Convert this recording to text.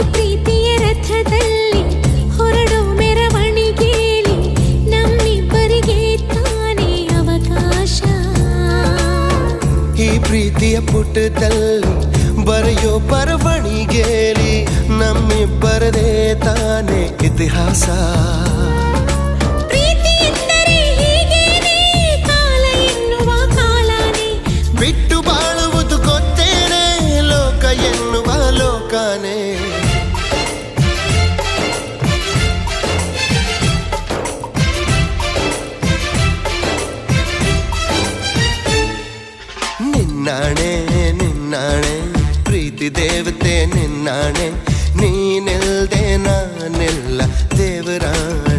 ಪ್ರೀತಿಯ ರಥದಲ್ಲಿ ಹೊರಡೋ ಮೆರವಣಿಗೆಯಲ್ಲಿ ನಮ್ಮಿಬ್ಬರಿಗೆ ತಾನೇ ಅವಕಾಶ. ಈ ಪ್ರೀತಿಯ ಪುಟದಲ್ಲಿ ಬರೆಯೋ ಬರವಣಿಗೆಲಿ ನಮ್ಮಿಬ್ಬರದೇ ತಾನೇ ಇತಿಹಾಸ. ಲೋಕನೇ ನಿನ್ನಾಣೆ ನಿನ್ನಾಣೆ ಪ್ರೀತಿ ದೇವತೆ ನಿನ್ನಾಣೆ ನೀನಿಲ್ದೆ ನಾನೆಲ್ಲ ದೇವರಾಣೆ